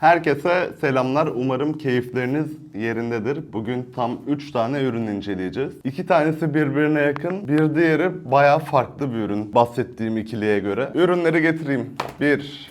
Herkese selamlar. Umarım keyifleriniz yerindedir. Bugün tam 3 tane ürün inceleyeceğiz. 2 tanesi birbirine yakın, bir diğeri baya farklı bir ürün bahsettiğim ikiliye göre. Ürünleri getireyim. 1,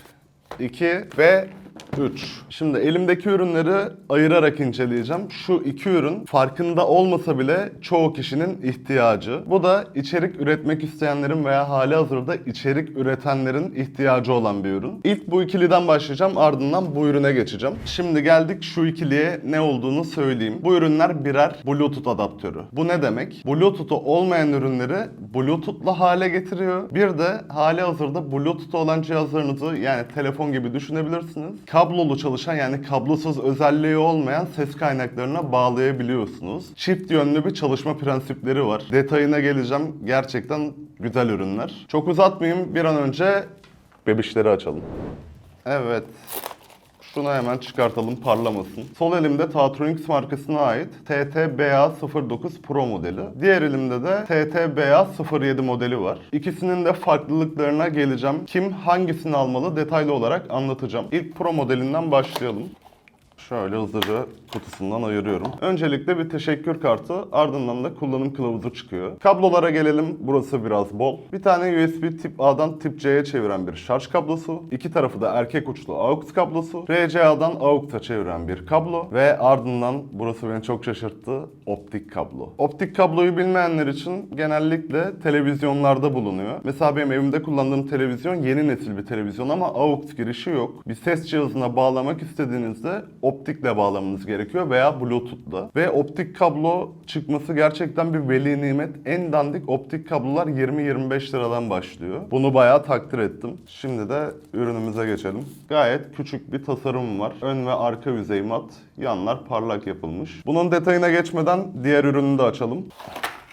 2 ve 3. Şimdi elimdeki ürünleri ayırarak inceleyeceğim. Şu iki ürün farkında olmasa bile çoğu kişinin ihtiyacı. Bu da içerik üretmek isteyenlerin veya hali hazırda içerik üretenlerin ihtiyacı olan bir ürün. İlk bu ikiliden başlayacağım ardından bu ürüne geçeceğim. Şimdi geldik şu ikiliye ne olduğunu söyleyeyim. Bu ürünler birer Bluetooth adaptörü. Bu ne demek? Bluetooth'u olmayan ürünleri Bluetooth'la hale getiriyor. Bir de hali hazırda Bluetooth olan cihazlarınızı yani telefon gibi düşünebilirsiniz. Kablolu çalışan yani kablosuz özelliği olmayan ses kaynaklarına bağlayabiliyorsunuz. Çift yönlü bir çalışma prensipleri var. Detayına geleceğim. Gerçekten güzel ürünler. Çok uzatmayayım. Bir an önce bebişleri açalım. Evet. Şunu hemen çıkartalım parlamasın. Sol elimde Tatronics markasına ait TTBA09 Pro modeli. Diğer elimde de TTBA07 modeli var. İkisinin de farklılıklarına geleceğim. Kim hangisini almalı detaylı olarak anlatacağım. İlk Pro modelinden başlayalım. Şöyle hızlıca kutusundan ayırıyorum. Öncelikle bir teşekkür kartı ardından da kullanım kılavuzu çıkıyor. Kablolara gelelim. Burası biraz bol. Bir tane USB tip A'dan tip C'ye çeviren bir şarj kablosu. İki tarafı da erkek uçlu AUX kablosu. RCA'dan AUX'a çeviren bir kablo. Ve ardından burası beni çok şaşırttı. Optik kablo. Optik kabloyu bilmeyenler için genellikle televizyonlarda bulunuyor. Mesela benim evimde kullandığım televizyon yeni nesil bir televizyon ama AUX girişi yok. Bir ses cihazına bağlamak istediğinizde optikle bağlamanız gerekiyor veya Bluetooth'la. Ve optik kablo çıkması gerçekten bir veli nimet. En dandik optik kablolar 20-25 liradan başlıyor. Bunu bayağı takdir ettim. Şimdi de ürünümüze geçelim. Gayet küçük bir tasarım var. Ön ve arka yüzey mat, yanlar parlak yapılmış. Bunun detayına geçmeden diğer ürünü de açalım.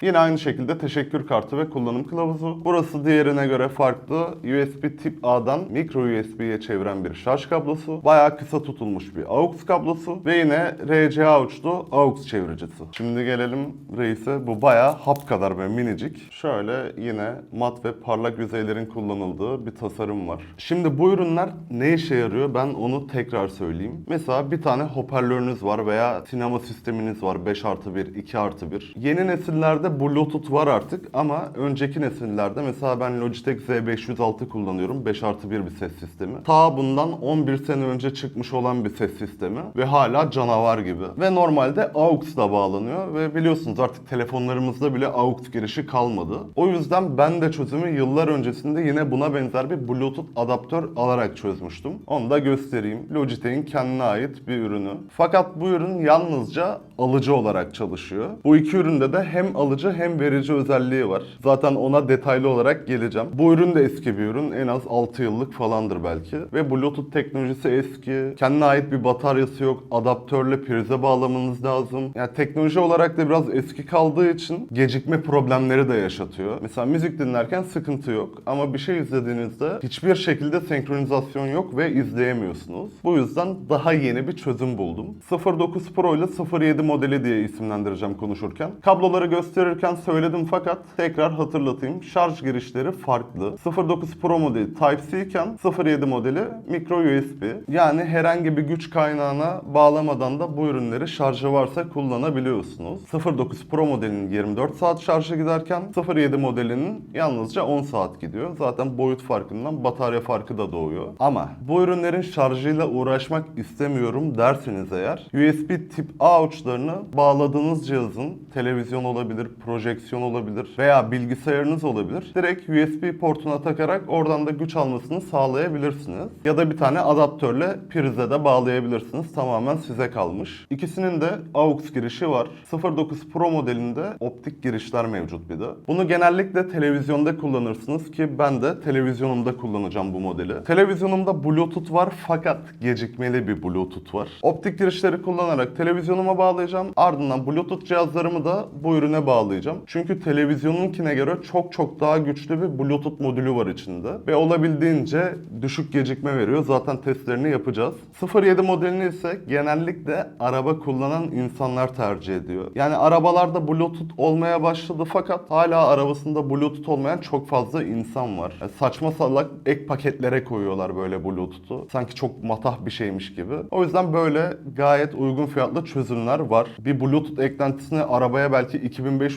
Yine aynı şekilde teşekkür kartı ve kullanım kılavuzu. Burası diğerine göre farklı. USB tip A'dan micro USB'ye çeviren bir şarj kablosu. Bayağı kısa tutulmuş bir AUX kablosu. Ve yine RCA uçlu AUX çeviricisi. Şimdi gelelim reise. Bu bayağı hap kadar ve minicik. Şöyle yine mat ve parlak yüzeylerin kullanıldığı bir tasarım var. Şimdi bu ürünler ne işe yarıyor? Ben onu tekrar söyleyeyim. Mesela bir tane hoparlörünüz var veya sinema sisteminiz var 5 artı 1, 2 artı 1. Yeni nesillerde Bluetooth var artık ama önceki nesillerde mesela ben Logitech Z506 kullanıyorum. 5 artı 1 bir ses sistemi. Ta bundan 11 sene önce çıkmış olan bir ses sistemi ve hala canavar gibi. Ve normalde AUX'la bağlanıyor ve biliyorsunuz artık telefonlarımızda bile AUX girişi kalmadı. O yüzden ben de çözümü yıllar öncesinde yine buna benzer bir Bluetooth adaptör alarak çözmüştüm. Onu da göstereyim. Logitech'in kendine ait bir ürünü. Fakat bu ürün yalnızca alıcı olarak çalışıyor. Bu iki üründe de hem alıcı hem verici özelliği var. Zaten ona detaylı olarak geleceğim. Bu ürün de eski bir ürün. En az 6 yıllık falandır belki. Ve Bluetooth teknolojisi eski. Kendine ait bir bataryası yok. Adaptörle prize bağlamanız lazım. Yani teknoloji olarak da biraz eski kaldığı için gecikme problemleri de yaşatıyor. Mesela müzik dinlerken sıkıntı yok. Ama bir şey izlediğinizde hiçbir şekilde senkronizasyon yok ve izleyemiyorsunuz. Bu yüzden daha yeni bir çözüm buldum. 09 Pro ile 07 modeli diye isimlendireceğim konuşurken. Kabloları gösterirken söyledim fakat tekrar hatırlatayım. Şarj girişleri farklı. 09 Pro modeli Type-C iken 07 modeli micro USB. Yani herhangi bir güç kaynağına bağlamadan da bu ürünleri şarjı varsa kullanabiliyorsunuz. 09 Pro modelinin 24 saat şarjı giderken 07 modelinin yalnızca 10 saat gidiyor. Zaten boyut farkından batarya farkı da doğuyor. Ama bu ürünlerin şarjıyla uğraşmak istemiyorum derseniz eğer USB tip A uçlarını bağladığınız cihazın televizyon olabilir, projeksiyon olabilir veya bilgisayarınız olabilir. Direkt USB portuna takarak oradan da güç almasını sağlayabilirsiniz. Ya da bir tane adaptörle prize de bağlayabilirsiniz. Tamamen size kalmış. İkisinin de AUX girişi var. 09 Pro modelinde optik girişler mevcut bir de. Bunu genellikle televizyonda kullanırsınız ki ben de televizyonumda kullanacağım bu modeli. Televizyonumda Bluetooth var fakat gecikmeli bir Bluetooth var. Optik girişleri kullanarak televizyonuma bağlayacağım. Ardından Bluetooth cihazlarımı da bu ürüne bağlayacağım bağlayacağım. Çünkü televizyonunkine göre çok çok daha güçlü bir Bluetooth modülü var içinde. Ve olabildiğince düşük gecikme veriyor. Zaten testlerini yapacağız. 07 modelini ise genellikle araba kullanan insanlar tercih ediyor. Yani arabalarda Bluetooth olmaya başladı fakat hala arabasında Bluetooth olmayan çok fazla insan var. Yani saçma salak ek paketlere koyuyorlar böyle Bluetooth'u. Sanki çok matah bir şeymiş gibi. O yüzden böyle gayet uygun fiyatlı çözümler var. Bir Bluetooth eklentisini arabaya belki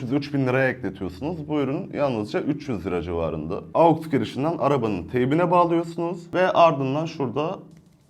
2500-3000 liraya ekletiyorsunuz. Bu ürün yalnızca 300 lira civarında. AUX girişinden arabanın teybine bağlıyorsunuz ve ardından şurada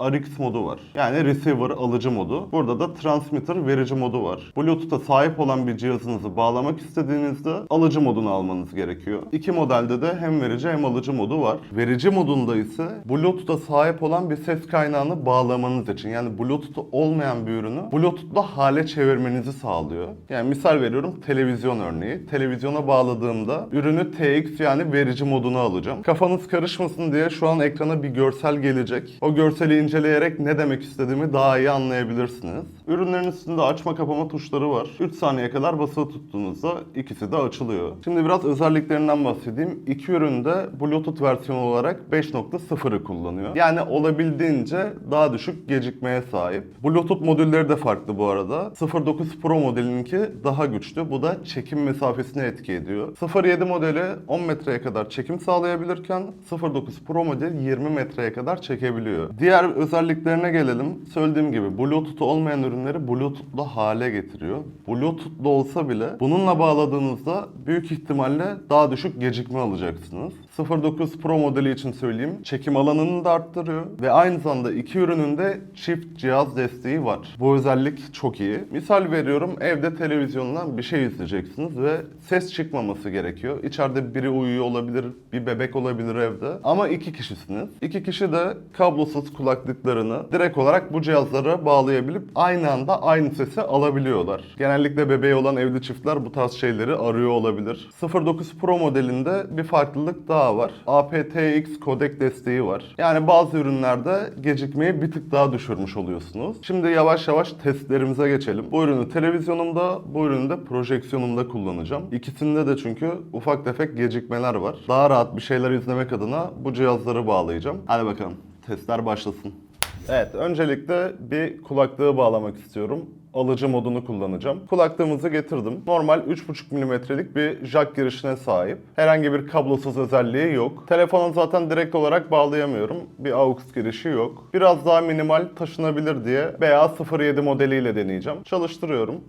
RX modu var. Yani receiver alıcı modu. Burada da transmitter verici modu var. Bluetooth'a sahip olan bir cihazınızı bağlamak istediğinizde alıcı modunu almanız gerekiyor. İki modelde de hem verici hem alıcı modu var. Verici modunda ise Bluetooth'a sahip olan bir ses kaynağını bağlamanız için yani Bluetooth olmayan bir ürünü Bluetooth'la hale çevirmenizi sağlıyor. Yani misal veriyorum televizyon örneği. Televizyona bağladığımda ürünü TX yani verici moduna alacağım. Kafanız karışmasın diye şu an ekrana bir görsel gelecek. O görseli inceleyerek ne demek istediğimi daha iyi anlayabilirsiniz. Ürünlerin üstünde açma kapama tuşları var. 3 saniye kadar basılı tuttuğunuzda ikisi de açılıyor. Şimdi biraz özelliklerinden bahsedeyim. İki ürün de Bluetooth versiyonu olarak 5.0'ı kullanıyor. Yani olabildiğince daha düşük gecikmeye sahip. Bluetooth modülleri de farklı bu arada. 09 Pro modelininki daha güçlü. Bu da çekim mesafesini etki ediyor. 07 modeli 10 metreye kadar çekim sağlayabilirken 09 Pro model 20 metreye kadar çekebiliyor. Diğer özelliklerine gelelim. Söylediğim gibi Bluetooth olmayan ürünleri Bluetooth'lu hale getiriyor. Bluetooth'lu olsa bile bununla bağladığınızda büyük ihtimalle daha düşük gecikme alacaksınız. 09 Pro modeli için söyleyeyim. Çekim alanını da arttırıyor ve aynı zamanda iki ürünün de çift cihaz desteği var. Bu özellik çok iyi. Misal veriyorum evde televizyondan bir şey izleyeceksiniz ve ses çıkmaması gerekiyor. İçeride biri uyuyor olabilir, bir bebek olabilir evde. Ama iki kişisiniz. İki kişi de kablosuz kulaklıklarını direkt olarak bu cihazlara bağlayabilip aynı anda aynı sesi alabiliyorlar. Genellikle bebeği olan evli çiftler bu tarz şeyleri arıyor olabilir. 09 Pro modelinde bir farklılık daha var. aptX kodek desteği var. Yani bazı ürünlerde gecikmeyi bir tık daha düşürmüş oluyorsunuz. Şimdi yavaş yavaş testlerimize geçelim. Bu ürünü televizyonumda, bu ürünü de projeksiyonumda kullanacağım. İkisinde de çünkü ufak tefek gecikmeler var. Daha rahat bir şeyler izlemek adına bu cihazları bağlayacağım. Hadi bakalım testler başlasın. Evet, öncelikle bir kulaklığı bağlamak istiyorum. Alıcı modunu kullanacağım. Kulaklığımızı getirdim. Normal 3.5 mm'lik bir jack girişine sahip. Herhangi bir kablosuz özelliği yok. Telefona zaten direkt olarak bağlayamıyorum. Bir AUX girişi yok. Biraz daha minimal taşınabilir diye BA07 modeliyle deneyeceğim. Çalıştırıyorum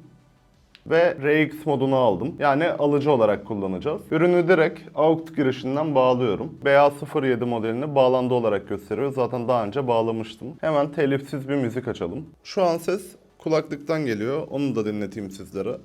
ve RX modunu aldım. Yani alıcı olarak kullanacağız. Ürünü direkt AUX girişinden bağlıyorum. BA07 modelini bağlandı olarak gösteriyor. Zaten daha önce bağlamıştım. Hemen telifsiz bir müzik açalım. Şu an ses kulaklıktan geliyor. Onu da dinleteyim sizlere.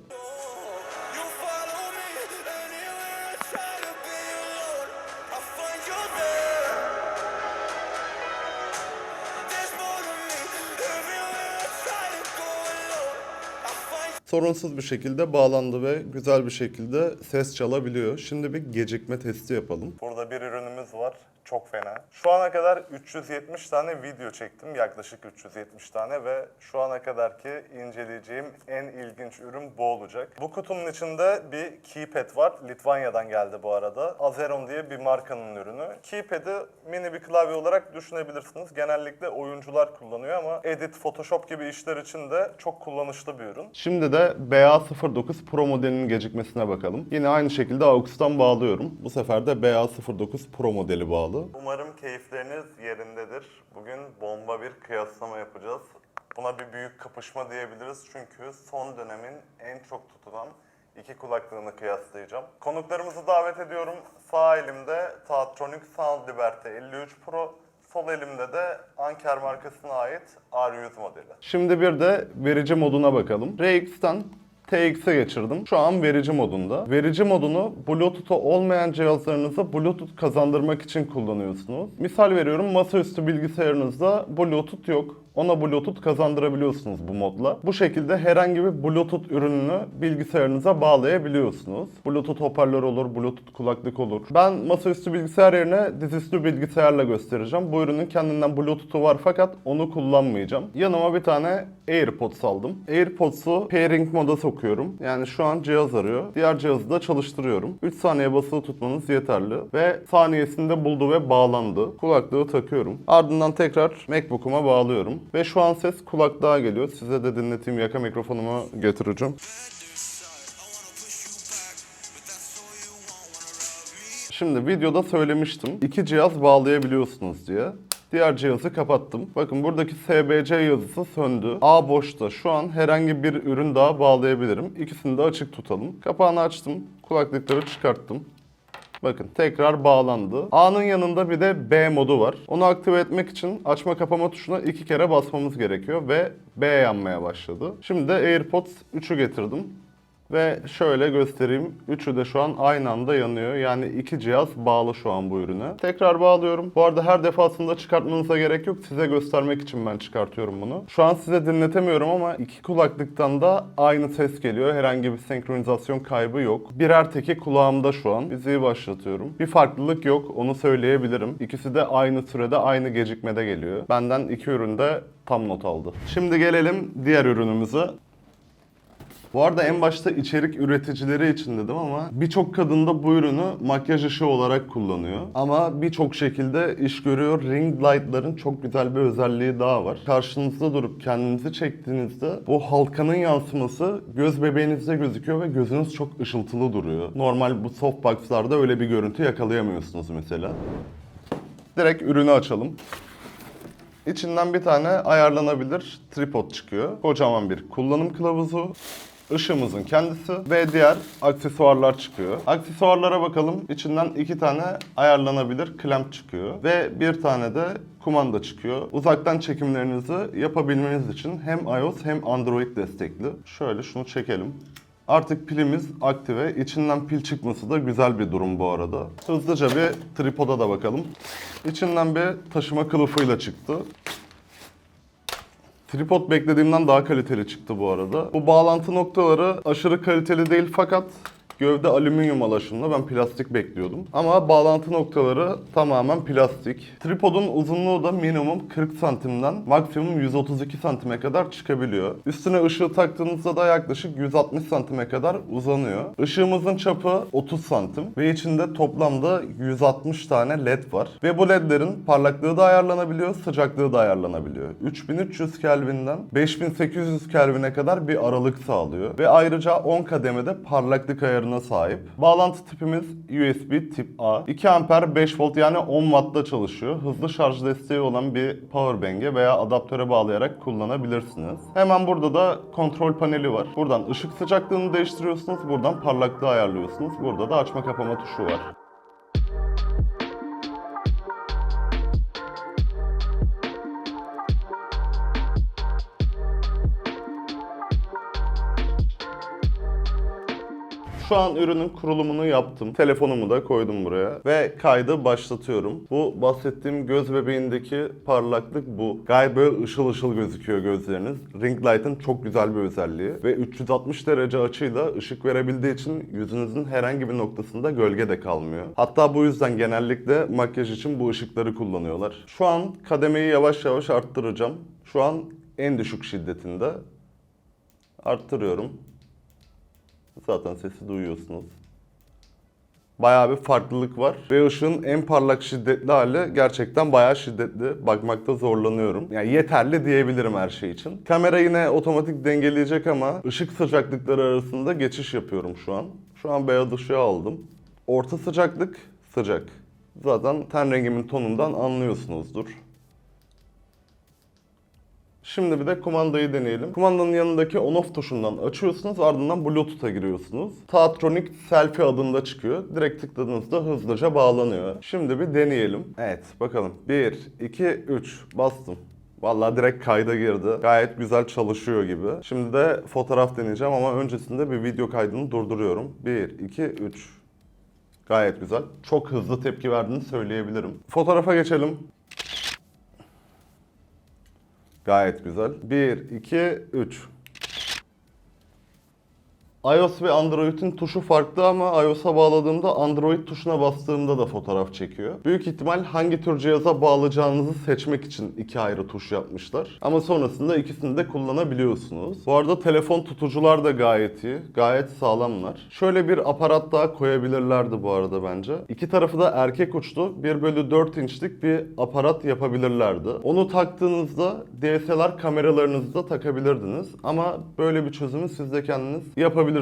Sorunsuz bir şekilde bağlandı ve güzel bir şekilde ses çalabiliyor. Şimdi bir gecikme testi yapalım. Burada bir ürünümüz var. Çok fena. Şu ana kadar 370 tane video çektim. Yaklaşık 370 tane ve şu ana kadarki inceleyeceğim en ilginç ürün bu olacak. Bu kutunun içinde bir keypad var. Litvanya'dan geldi bu arada. Azeron diye bir markanın ürünü. Keypad'i mini bir klavye olarak düşünebilirsiniz. Genellikle oyuncular kullanıyor ama edit, photoshop gibi işler için de çok kullanışlı bir ürün. Şimdi de BA09 Pro modelinin gecikmesine bakalım. Yine aynı şekilde AUX'tan bağlıyorum. Bu sefer de BA09 Pro modeli bağlı. Umarım keyifleriniz yerindedir. Bugün bomba bir kıyaslama yapacağız. Buna bir büyük kapışma diyebiliriz çünkü son dönemin en çok tutulan iki kulaklığını kıyaslayacağım. Konuklarımızı davet ediyorum. Sağ elimde Tatronic Sound Liberty 53 Pro, Sol elimde de Anker markasına ait R100 modeli. Şimdi bir de verici moduna bakalım. RX'ten TX'e geçirdim. Şu an verici modunda. Verici modunu Bluetooth'u olmayan cihazlarınıza Bluetooth kazandırmak için kullanıyorsunuz. Misal veriyorum masaüstü bilgisayarınızda Bluetooth yok. ona Bluetooth kazandırabiliyorsunuz bu modla. Bu şekilde herhangi bir Bluetooth ürününü bilgisayarınıza bağlayabiliyorsunuz. Bluetooth hoparlör olur, Bluetooth kulaklık olur. Ben masaüstü bilgisayar yerine dizüstü bilgisayarla göstereceğim. Bu ürünün kendinden Bluetooth'u var fakat onu kullanmayacağım. Yanıma bir tane AirPods aldım. AirPods'u pairing moda sokuyorum. Yani şu an cihaz arıyor. Diğer cihazı da çalıştırıyorum. 3 saniye basılı tutmanız yeterli. Ve saniyesinde buldu ve bağlandı. Kulaklığı takıyorum. Ardından tekrar MacBook'uma bağlıyorum. Ve şu an ses kulaklığa geliyor. Size de dinleteyim. Yaka mikrofonumu getireceğim. Şimdi videoda söylemiştim. iki cihaz bağlayabiliyorsunuz diye. Diğer cihazı kapattım. Bakın buradaki SBC yazısı söndü. A boşta. Şu an herhangi bir ürün daha bağlayabilirim. İkisini de açık tutalım. Kapağını açtım. Kulaklıkları çıkarttım. Bakın tekrar bağlandı. A'nın yanında bir de B modu var. Onu aktive etmek için açma kapama tuşuna iki kere basmamız gerekiyor ve B yanmaya başladı. Şimdi de AirPods 3'ü getirdim. Ve şöyle göstereyim. Üçü de şu an aynı anda yanıyor. Yani iki cihaz bağlı şu an bu ürüne. Tekrar bağlıyorum. Bu arada her defasında çıkartmanıza gerek yok. Size göstermek için ben çıkartıyorum bunu. Şu an size dinletemiyorum ama iki kulaklıktan da aynı ses geliyor. Herhangi bir senkronizasyon kaybı yok. Birer teki kulağımda şu an. Müziği başlatıyorum. Bir farklılık yok. Onu söyleyebilirim. İkisi de aynı sürede aynı gecikmede geliyor. Benden iki üründe tam not aldı. Şimdi gelelim diğer ürünümüze. Bu arada en başta içerik üreticileri için dedim ama birçok kadın da bu ürünü makyaj ışığı olarak kullanıyor. Ama birçok şekilde iş görüyor. Ring light'ların çok güzel bir özelliği daha var. Karşınızda durup kendinizi çektiğinizde bu halkanın yansıması göz bebeğinizde gözüküyor ve gözünüz çok ışıltılı duruyor. Normal bu softbox'larda öyle bir görüntü yakalayamıyorsunuz mesela. Direkt ürünü açalım. İçinden bir tane ayarlanabilir tripod çıkıyor. Kocaman bir kullanım kılavuzu. Işığımızın kendisi ve diğer aksesuarlar çıkıyor. Aksesuarlara bakalım. İçinden iki tane ayarlanabilir klemp çıkıyor. Ve bir tane de kumanda çıkıyor. Uzaktan çekimlerinizi yapabilmeniz için hem iOS hem Android destekli. Şöyle şunu çekelim. Artık pilimiz aktive. İçinden pil çıkması da güzel bir durum bu arada. Hızlıca bir tripoda da bakalım. İçinden bir taşıma kılıfıyla çıktı. Tripod beklediğimden daha kaliteli çıktı bu arada. Bu bağlantı noktaları aşırı kaliteli değil fakat gövde alüminyum alaşımlı. Ben plastik bekliyordum. Ama bağlantı noktaları tamamen plastik. Tripodun uzunluğu da minimum 40 santimden maksimum 132 santime kadar çıkabiliyor. Üstüne ışığı taktığınızda da yaklaşık 160 santime kadar uzanıyor. Işığımızın çapı 30 santim ve içinde toplamda 160 tane led var. Ve bu ledlerin parlaklığı da ayarlanabiliyor, sıcaklığı da ayarlanabiliyor. 3300 Kelvin'den 5800 Kelvin'e kadar bir aralık sağlıyor. Ve ayrıca 10 kademede parlaklık ayarına sahip. Bağlantı tipimiz USB tip A. 2 amper 5 volt yani 10 wattla çalışıyor. Hızlı şarj desteği olan bir powerbank'e veya adaptöre bağlayarak kullanabilirsiniz. Hemen burada da kontrol paneli var. Buradan ışık sıcaklığını değiştiriyorsunuz. Buradan parlaklığı ayarlıyorsunuz. Burada da açma kapama tuşu var. Şu an ürünün kurulumunu yaptım. Telefonumu da koydum buraya. Ve kaydı başlatıyorum. Bu bahsettiğim göz bebeğindeki parlaklık bu. Gayet böyle ışıl ışıl gözüküyor gözleriniz. Ring light'ın çok güzel bir özelliği. Ve 360 derece açıyla ışık verebildiği için yüzünüzün herhangi bir noktasında gölge de kalmıyor. Hatta bu yüzden genellikle makyaj için bu ışıkları kullanıyorlar. Şu an kademeyi yavaş yavaş arttıracağım. Şu an en düşük şiddetinde. Arttırıyorum. Zaten sesi duyuyorsunuz. Bayağı bir farklılık var. Ve ışığın en parlak şiddetli hali gerçekten bayağı şiddetli. Bakmakta zorlanıyorum. Yani yeterli diyebilirim her şey için. Kamera yine otomatik dengeleyecek ama ışık sıcaklıkları arasında geçiş yapıyorum şu an. Şu an beyaz ışığı aldım. Orta sıcaklık sıcak. Zaten ten rengimin tonundan anlıyorsunuzdur. Şimdi bir de kumandayı deneyelim. Kumandanın yanındaki on-off tuşundan açıyorsunuz ardından Bluetooth'a giriyorsunuz. Taatronic Selfie adında çıkıyor. Direkt tıkladığınızda hızlıca bağlanıyor. Şimdi bir deneyelim. Evet bakalım. 1, 2, 3 bastım. Vallahi direkt kayda girdi. Gayet güzel çalışıyor gibi. Şimdi de fotoğraf deneyeceğim ama öncesinde bir video kaydını durduruyorum. 1, 2, 3. Gayet güzel. Çok hızlı tepki verdiğini söyleyebilirim. Fotoğrafa geçelim. Gayet güzel. 1, 2, 3. iOS ve Android'in tuşu farklı ama iOS'a bağladığımda Android tuşuna bastığımda da fotoğraf çekiyor. Büyük ihtimal hangi tür cihaza bağlayacağınızı seçmek için iki ayrı tuş yapmışlar. Ama sonrasında ikisini de kullanabiliyorsunuz. Bu arada telefon tutucular da gayet iyi. Gayet sağlamlar. Şöyle bir aparat daha koyabilirlerdi bu arada bence. İki tarafı da erkek uçlu 1 bölü 4 inçlik bir aparat yapabilirlerdi. Onu taktığınızda DSLR kameralarınızı da takabilirdiniz. Ama böyle bir çözümü siz de kendiniz yapabilirsiniz.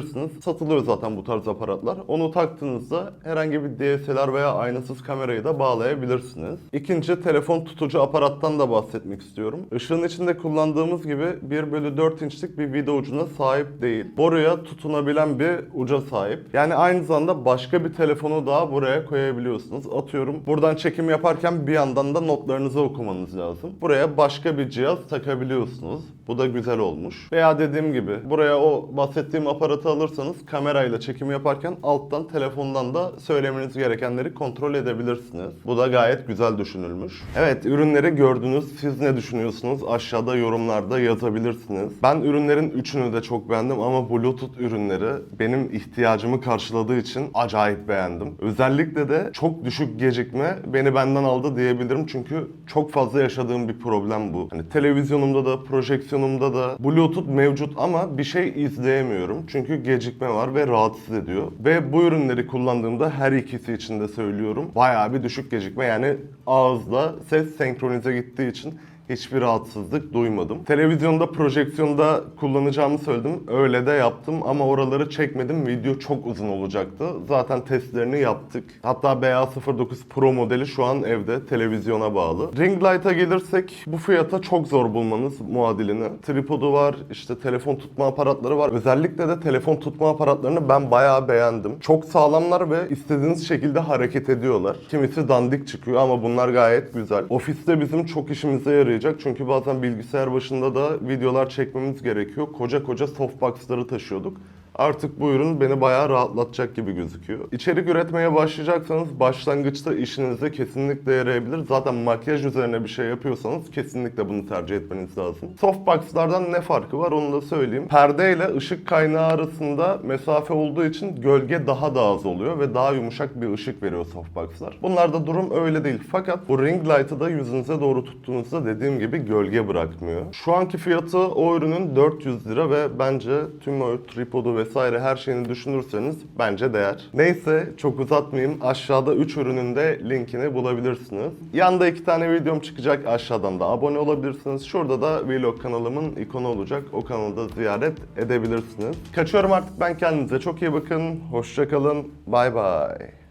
Satılıyor zaten bu tarz aparatlar. Onu taktığınızda herhangi bir DSLR veya aynasız kamerayı da bağlayabilirsiniz. İkinci telefon tutucu aparattan da bahsetmek istiyorum. Işığın içinde kullandığımız gibi 1 bölü 4 inçlik bir vida ucuna sahip değil. Boruya tutunabilen bir uca sahip. Yani aynı zamanda başka bir telefonu daha buraya koyabiliyorsunuz. Atıyorum buradan çekim yaparken bir yandan da notlarınızı okumanız lazım. Buraya başka bir cihaz takabiliyorsunuz. Bu da güzel olmuş. Veya dediğim gibi buraya o bahsettiğim aparatı alırsanız kamerayla çekim yaparken alttan telefondan da söylemeniz gerekenleri kontrol edebilirsiniz. Bu da gayet güzel düşünülmüş. Evet ürünleri gördünüz. Siz ne düşünüyorsunuz? Aşağıda yorumlarda yazabilirsiniz. Ben ürünlerin üçünü de çok beğendim ama Bluetooth ürünleri benim ihtiyacımı karşıladığı için acayip beğendim. Özellikle de çok düşük gecikme beni benden aldı diyebilirim çünkü çok fazla yaşadığım bir problem bu. Hani televizyonumda da, projeksiyonumda da Bluetooth mevcut ama bir şey izleyemiyorum. Çünkü gecikme var ve rahatsız ediyor. Ve bu ürünleri kullandığımda her ikisi için de söylüyorum. Bayağı bir düşük gecikme yani ağızla ses senkronize gittiği için hiçbir rahatsızlık duymadım. Televizyonda, projeksiyonda kullanacağımı söyledim. Öyle de yaptım ama oraları çekmedim. Video çok uzun olacaktı. Zaten testlerini yaptık. Hatta BA09 Pro modeli şu an evde televizyona bağlı. Ring Light'a gelirsek bu fiyata çok zor bulmanız muadilini. Tripodu var, işte telefon tutma aparatları var. Özellikle de telefon tutma aparatlarını ben bayağı beğendim. Çok sağlamlar ve istediğiniz şekilde hareket ediyorlar. Kimisi dandik çıkıyor ama bunlar gayet güzel. Ofiste bizim çok işimize yarayacak. Çünkü bazen bilgisayar başında da videolar çekmemiz gerekiyor. Koca koca softbox'ları taşıyorduk. Artık bu ürün beni bayağı rahatlatacak gibi gözüküyor. İçerik üretmeye başlayacaksanız başlangıçta işinize kesinlikle yarayabilir. Zaten makyaj üzerine bir şey yapıyorsanız kesinlikle bunu tercih etmeniz lazım. Softbox'lardan ne farkı var onu da söyleyeyim. Perde ile ışık kaynağı arasında mesafe olduğu için gölge daha da az oluyor ve daha yumuşak bir ışık veriyor softbox'lar. Bunlarda durum öyle değil. Fakat bu ring light'ı da yüzünüze doğru tuttuğunuzda dediğim gibi gölge bırakmıyor. Şu anki fiyatı o ürünün 400 lira ve bence tüm o tripodu vesaire her şeyini düşünürseniz bence değer. Neyse çok uzatmayayım. Aşağıda 3 ürünün de linkini bulabilirsiniz. Yanda 2 tane videom çıkacak. Aşağıdan da abone olabilirsiniz. Şurada da vlog kanalımın ikonu olacak. O kanalı da ziyaret edebilirsiniz. Kaçıyorum artık ben kendinize çok iyi bakın. Hoşçakalın. Bay bay.